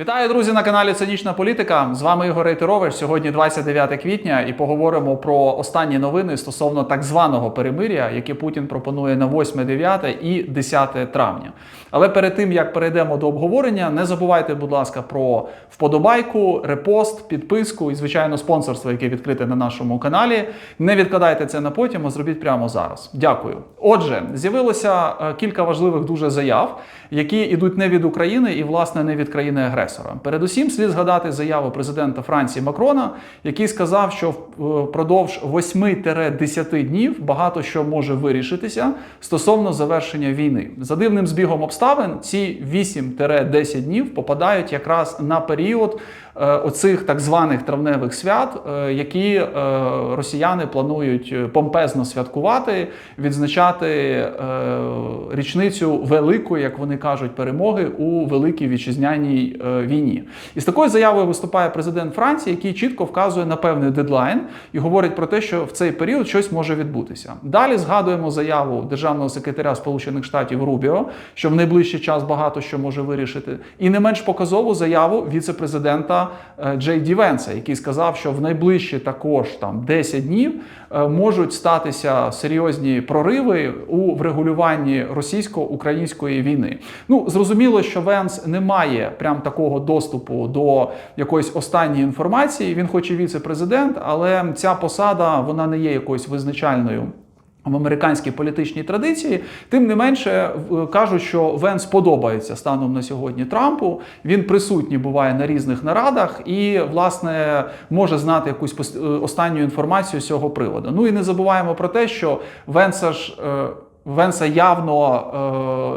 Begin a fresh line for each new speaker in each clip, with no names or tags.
Вітаю, друзі, на каналі Цинічна політика. З вами Ігор Рейтерович. Сьогодні 29 квітня, і поговоримо про останні новини стосовно так званого перемиря, яке Путін пропонує на 8, 9 і 10 травня. Але перед тим як перейдемо до обговорення, не забувайте, будь ласка, про вподобайку, репост, підписку і, звичайно, спонсорство, яке відкрите на нашому каналі. Не відкладайте це на потім, а зробіть прямо зараз. Дякую. Отже, з'явилося е, кілька важливих дуже заяв, які йдуть не від України і, власне, не від країни агресора. Передусім, слід згадати заяву президента Франції Макрона, який сказав, що впродовж 8-10 днів багато що може вирішитися стосовно завершення війни. За дивним збігом обставин, ці 8-10 днів попадають якраз на період е, оцих так званих травневих свят, е, які е, росіяни планують е, помпезно святкувати, відзначати е, річницю великої, як вони кажуть, перемоги у великій вітчизняній е, війні. І з такою заявою виступає президент Франції, який чітко вказує на певний дедлайн і говорить про те, що в цей період щось може відбутися. Далі згадуємо заяву державного секретаря Сполучених Штатів Рубіо, що в найближчий час багато що може вирішити, і не менш показову заяву віце-президента е, Джей Ді Венса, який сказав, що в найближчі також там 10 днів е, можуть статися серйозні прориви у врегулюванні російсько-української війни. Ну зрозуміло, що Венс не має прям такого доступу до якоїсь останньої інформації. Він, хоч і віце-президент, але ця посада вона не є якоюсь визначальною. В американській політичній традиції, тим не менше кажуть, що Венс подобається станом на сьогодні Трампу. Він присутній буває на різних нарадах і, власне, може знати якусь е, останню інформацію з цього приводу. Ну і не забуваємо про те, що Венса ж. Е, Венса явно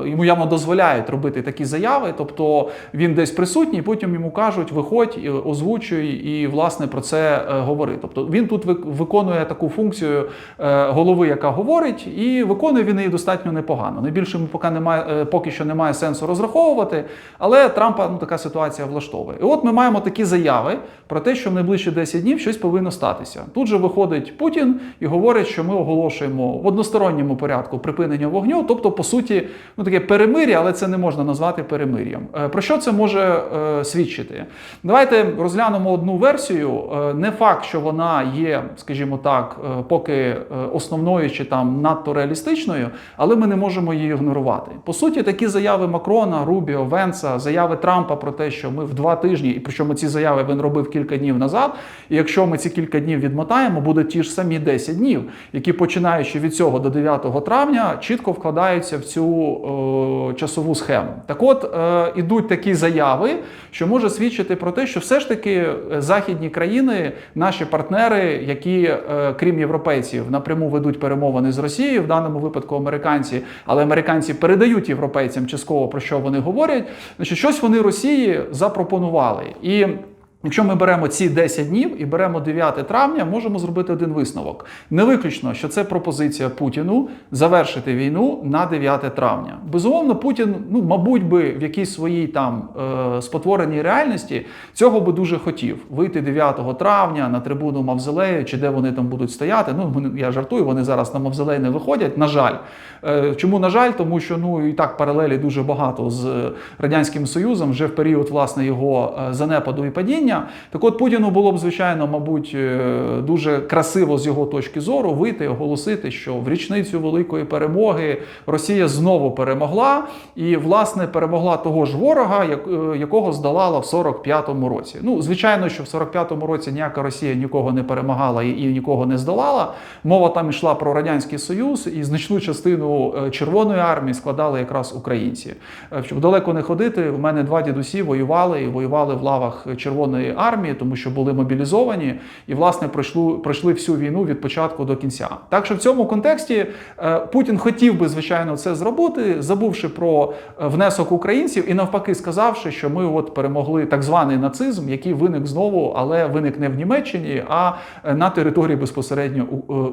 е, йому явно дозволяють робити такі заяви, тобто він десь присутній, потім йому кажуть, виходь, озвучуй і власне про це е, говори. Тобто він тут виконує таку функцію е, голови, яка говорить, і виконує він її достатньо непогано. Найбільше поки немає, е, поки що немає сенсу розраховувати, але Трампа ну, така ситуація влаштовує. І от ми маємо такі заяви про те, що в найближчі 10 днів щось повинно статися. Тут же виходить Путін і говорить, що ми оголошуємо в односторонньому порядку припинення вогню, тобто, по суті, ну таке перемир'я, але це не можна назвати перемир'ям. Е, Про що це може е, свідчити? Давайте розглянемо одну версію. Е, Не факт, що вона є, скажімо так, поки основною чи там надто реалістичною, але ми не можемо її ігнорувати. По суті, такі заяви Макрона, Рубіо, Венса, заяви Трампа про те, що ми в два тижні, і причому ці заяви він робив кілька днів назад. І якщо ми ці кілька днів відмотаємо, буде ті ж самі 10 днів, які починаючи від цього до 9 травня, чітко вкладаються в цю е, часову схему. Так от е, ідуть такі заяви, що може свідчити про те, що все ж таки е, західні країни, наші партнери, які, е, крім європейців, напряму ведуть перемовини з Росією, в даному випадку американці, але американці передають європейцям частково про що вони говорять. Значить, щось вони Росії запропонували. І Якщо ми беремо ці 10 днів і беремо 9 травня, можемо зробити один висновок. Не виключно, що це пропозиція Путіну завершити війну на 9 травня. Безумовно, Путін, ну мабуть, би в якійсь своїй там е, спотвореній реальності цього би дуже хотів вийти 9 травня на трибуну Мавзолею, чи де вони там будуть стояти. Ну я жартую, вони зараз на Мавзолей не виходять. На жаль, Е, чому на жаль? Тому що ну і так паралелі дуже багато з радянським союзом вже в період власне його е, занепаду і падіння. Так от Путіну було б звичайно, мабуть, е, дуже красиво з його точки зору вийти і оголосити, що в річницю великої перемоги Росія знову перемогла, і власне перемогла того ж ворога, е, якого здолала в 45-му році. Ну, звичайно, що в 45-му році ніяка Росія нікого не перемагала і, нікого не здолала. Мова там йшла про радянський союз, і значну частину е, Червоної армії складали якраз українці. Щоб далеко не ходити, в мене два дідусі воювали і воювали в лавах Червоної армії, тому що були мобілізовані і власне пройшли, пройшли всю війну від початку до кінця. Так що в цьому контексті е, Путін хотів би звичайно це зробити, забувши про е, внесок українців і навпаки сказавши, що ми от перемогли так званий нацизм, який виник знову, але виник не в Німеччині, а е, на території безпосередньо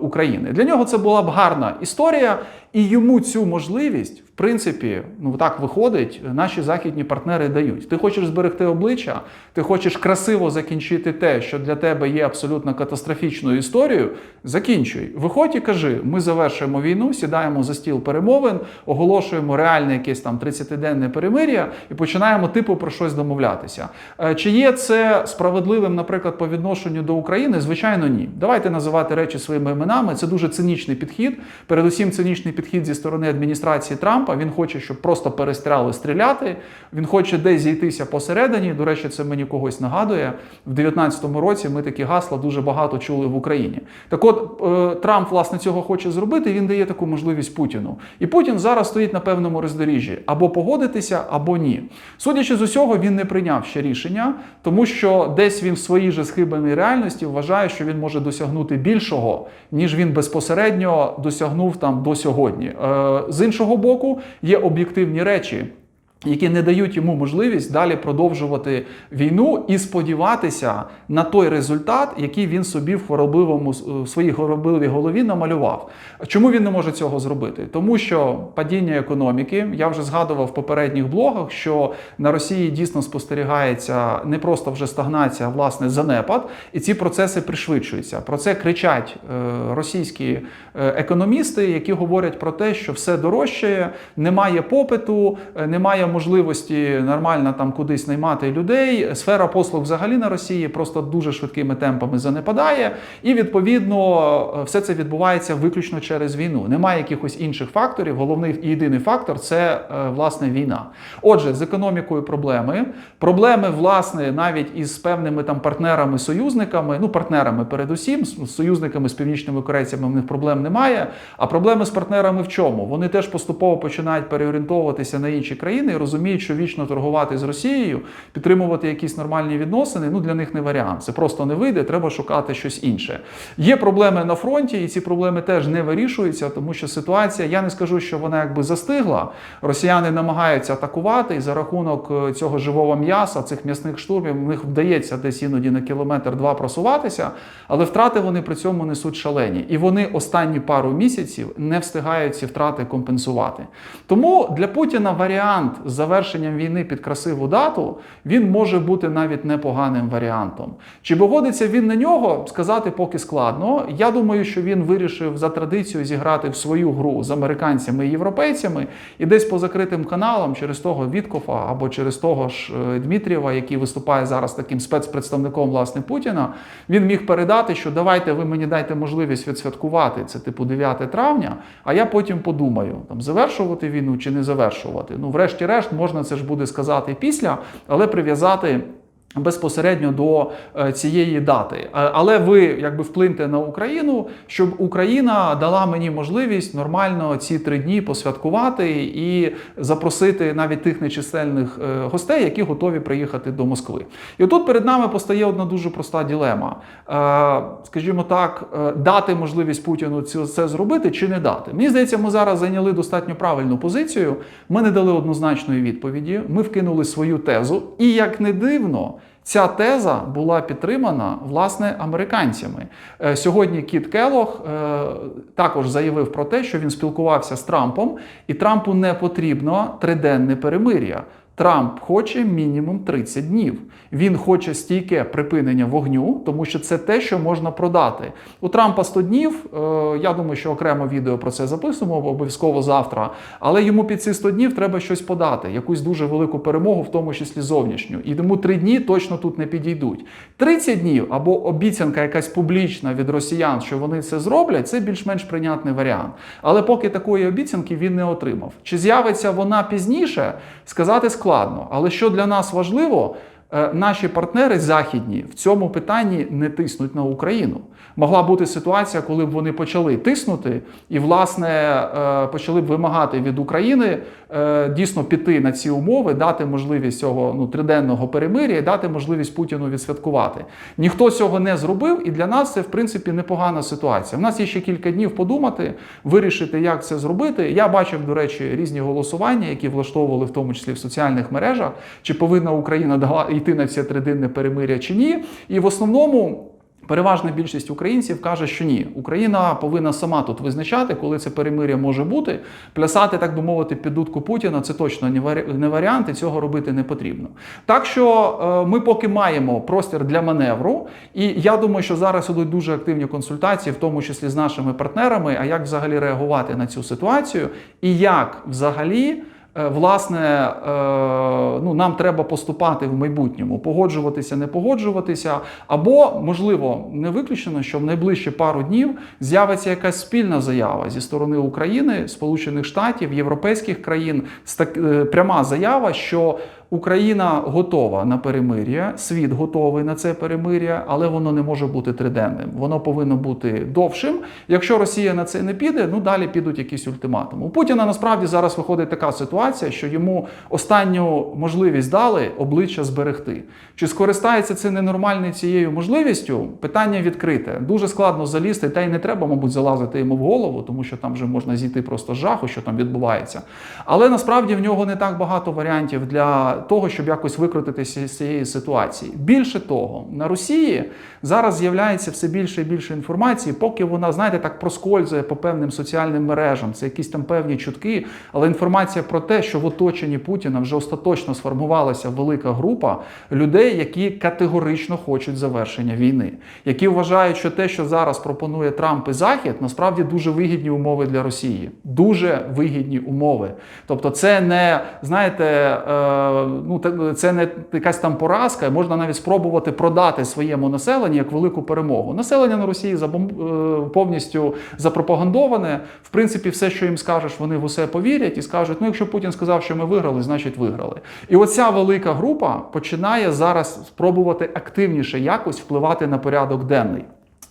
України. Для нього це була б гарна історія. І йому цю можливість, в принципі, ну так виходить, наші західні партнери дають. Ти хочеш зберегти обличчя, ти хочеш красиво закінчити те, що для тебе є абсолютно катастрофічною історією. Закінчуй. Виходь і кажи: ми завершуємо війну, сідаємо за стіл перемовин, оголошуємо реальне якесь там 30-денне перемир'я і починаємо типу про щось домовлятися. Е, Чи є це справедливим, наприклад, по відношенню до України? Звичайно, ні. Давайте називати речі своїми іменами. Це дуже цинічний підхід. Передусім, цинічний підхід зі сторони адміністрації Трампа. Він хоче, щоб просто перестріляли стріляти. Він хоче десь зійтися посередині. До речі, це мені когось нагадує. В 2019 році ми такі гасла дуже багато чули в Україні. Так от е, Трамп власне цього хоче зробити. Він дає таку можливість Путіну. І Путін зараз стоїть на певному роздоріжжі або погодитися, або ні. Судячи з усього, він не прийняв ще рішення, тому що десь він в своїй же схибленій реальності вважає, що він може досягнути більшого, ніж він безпосередньо досягнув там до сьогодні. Е, З іншого боку, є об'єктивні речі. Які не дають йому можливість далі продовжувати війну і сподіватися на той результат, який він собі в хворобливому в своїй хворобливій голові намалював. Чому він не може цього зробити? Тому що падіння економіки, я вже згадував в попередніх блогах, що на Росії дійсно спостерігається не просто вже стагнація, а власне занепад, і ці процеси пришвидшуються. Про це кричать е, російські е, економісти, які говорять про те, що все дорожчає, немає попиту, е, немає можливості нормально там кудись наймати людей. Сфера послуг взагалі на Росії просто дуже швидкими темпами занепадає, і відповідно все це відбувається виключно через війну. Немає якихось інших факторів. Головний і єдиний фактор це е, власне війна. Отже, з економікою проблеми. Проблеми, власне, навіть із певними там партнерами, союзниками, ну партнерами, передусім, з союзниками з північними корейцями в них проблем немає. А проблеми з партнерами в чому? Вони теж поступово починають переорієнтовуватися на інші країни розуміють, що вічно торгувати з Росією, підтримувати якісь нормальні відносини. Ну для них не варіант. Це просто не вийде. Треба шукати щось інше. Є проблеми на фронті, і ці проблеми теж не вирішуються, тому що ситуація, я не скажу, що вона якби застигла. Росіяни намагаються атакувати, і за рахунок е, цього живого м'яса, цих м'ясних штурмів, в них вдається десь іноді на кілометр-два просуватися, але втрати вони при цьому несуть шалені. І вони останні пару місяців не встигають ці втрати компенсувати. Тому для Путіна варіант завершенням війни під красиву дату він може бути навіть непоганим варіантом. Чи погодиться він на нього, сказати поки складно. Я думаю, що він вирішив за традицією зіграти в свою гру з американцями і європейцями, і десь по закритим каналам через того Віткофа або через того ж е, Дмитрієва, який виступає зараз таким спецпредставником власне Путіна, він міг передати, що давайте ви мені дайте можливість відсвяткувати це, типу 9 травня, а я потім подумаю, там завершувати війну чи не завершувати. Ну, врешті-решт, можна це ж буде сказати після, але прив'язати. Безпосередньо до е, цієї дати, Е, але ви якби вплиньте на Україну, щоб Україна дала мені можливість нормально ці три дні посвяткувати і запросити навіть тих нечисельних е, гостей, які готові приїхати до Москви. І отут перед нами постає одна дуже проста ділема. Скажімо так, дати можливість Путіну це зробити чи не дати. Мені здається, ми зараз зайняли достатньо правильну позицію. Ми не дали однозначної відповіді. Ми вкинули свою тезу, і як не дивно. Ця теза була підтримана власне американцями. Е, Сьогодні Кіт Келох е, також заявив про те, що він спілкувався з Трампом, і Трампу не потрібно триденне перемир'я. Трамп хоче мінімум 30 днів. Він хоче стійке припинення вогню, тому що це те, що можна продати. У Трампа 100 днів. е, Я думаю, що окремо відео про це записуємо обов'язково завтра. Але йому під ці 100 днів треба щось подати, якусь дуже велику перемогу, в тому числі зовнішню. І тому 3 дні точно тут не підійдуть. 30 днів або обіцянка якась публічна від росіян, що вони це зроблять, це більш-менш прийнятний варіант. Але поки такої обіцянки він не отримав. Чи з'явиться вона пізніше, сказати складно. Але що для нас важливо, наші партнери західні в цьому питанні не тиснуть на Україну. Могла бути ситуація, коли б вони почали тиснути і, власне, е, почали б вимагати від України е, дійсно піти на ці умови, дати можливість цього ну, триденного перемир'я і дати можливість Путіну відсвяткувати. Ніхто цього не зробив, і для нас це в принципі непогана ситуація. У нас є ще кілька днів подумати, вирішити, як це зробити. Я бачив, до речі, різні голосування, які влаштовували в тому числі в соціальних мережах, чи повинна Україна йти на це триденне перемир'я чи ні. І в основному. Переважна більшість українців каже, що ні, Україна повинна сама тут визначати, коли це перемир'я може бути. Плясати, так би мовити, під дудку Путіна це точно не варі- варіант, і цього робити не потрібно. Так що е, ми поки маємо простір для маневру, і я думаю, що зараз ідуть дуже активні консультації, в тому числі з нашими партнерами, а як взагалі реагувати на цю ситуацію, і як взагалі. Е, Власне, е, ну нам треба поступати в майбутньому, погоджуватися, не погоджуватися, або можливо не виключено, що в найближчі пару днів з'явиться якась спільна заява зі сторони України, Сполучених Штатів, європейських країн, е, пряма заява, що Україна готова на перемир'я, світ готовий на це перемир'я, але воно не може бути триденним. Воно повинно бути довшим. Якщо Росія на це не піде, ну далі підуть якісь ультиматуми. У Путіна насправді зараз виходить така ситуація, що йому останню можливість дали обличчя зберегти. Чи скористається це ненормальний цією можливістю? Питання відкрите. Дуже складно залізти, та й не треба, мабуть, залазити йому в голову, тому що там вже можна зійти просто з жаху, що там відбувається. Але насправді в нього не так багато варіантів для того, щоб якось викрутитися з цієї ситуації. Більше того, на Росії зараз з'являється все більше і більше інформації, поки вона, знаєте, так проскользує по певним соціальним мережам. Це якісь там певні чутки, але інформація про те, що в оточенні Путіна вже остаточно сформувалася велика група людей, які категорично хочуть завершення війни, які вважають, що те, що зараз пропонує Трамп і Захід, насправді дуже вигідні умови для Росії. Дуже вигідні умови. Тобто, це не знаєте, е, ну це не якась там поразка. Можна навіть спробувати продати своєму населенню як велику перемогу. Населення на Росії забом... е, повністю запропагандоване. В принципі, все, що їм скажеш, вони в усе повірять і скажуть: ну, якщо Путін сказав, що ми виграли, значить виграли. І оця велика група починає зараз спробувати активніше якось впливати на порядок денний.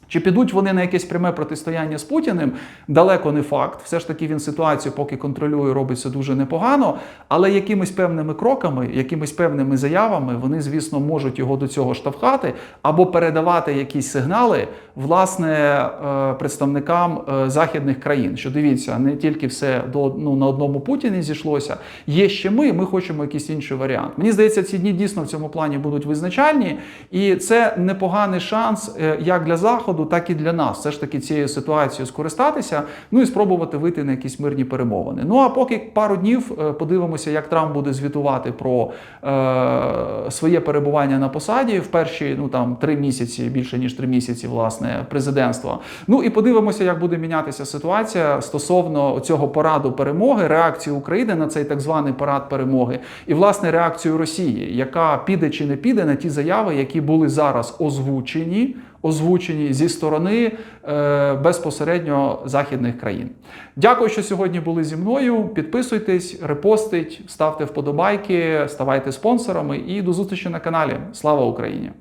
Чи підуть вони на якесь пряме протистояння з Путіним? Далеко не факт. Все ж таки він ситуацію поки контролює, робить це дуже непогано. Але якимись певними кроками, якимись певними заявами вони, звісно, можуть його до цього штовхати або передавати якісь сигнали власне е, представникам е, західних країн. Що дивіться, не тільки все до ну на одному Путіні зійшлося. Є ще ми. Ми хочемо якийсь інший варіант. Мені здається, ці дні дійсно в цьому плані будуть визначальні, і це непоганий шанс е, як для заходу, так і для нас. Все ж таки цією ситуацією скористатися, ну і спробувати вийти на якісь мирні перемовини. Ну а поки пару днів е, подивимося, як Трамп буде звітувати про е, своє перебування на посаді в перші ну там три місяці, більше ніж три місяці, власне, президентства. Ну і подивимося, як буде мінятися ситуація стосовно цього пораду перемоги, реакції України на цей так званий парад перемоги, і власне реакцію Росії, яка піде чи не піде на ті заяви, які були зараз озвучені. Озвучені зі сторони е, безпосередньо західних країн. Дякую, що сьогодні були зі мною. Підписуйтесь, репостить, ставте вподобайки, ставайте спонсорами і до зустрічі на каналі. Слава Україні!